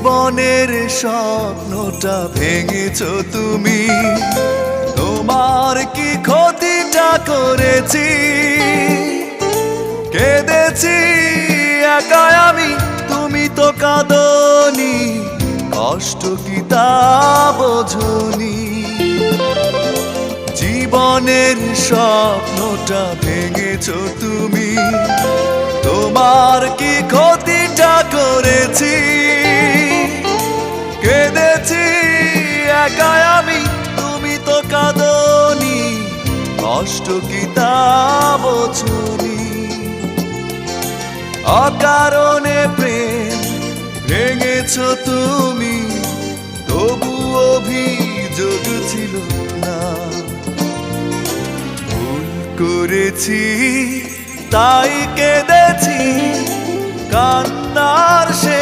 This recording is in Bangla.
জীবনের স্বপ্নটা ভেঙেছ তুমি। তোমার কি ক্ষতিটা করেছি? কেঁদেছি একা আমি, তুমি তো কাঁদনি। কষ্ট কি তা বোঝনি? জীবনের স্বপ্নটা ভেঙেছ তুমি। কেঁদেছি একা আমি, তুমি তো কাঁদনি, কষ্ট কি তা অকারণে প্রেম ভেঙেছ তুমি, তবু অভিযোগ ছিল না। ভুল করেছি, তাই কেঁদেছি, কান্নার শেষ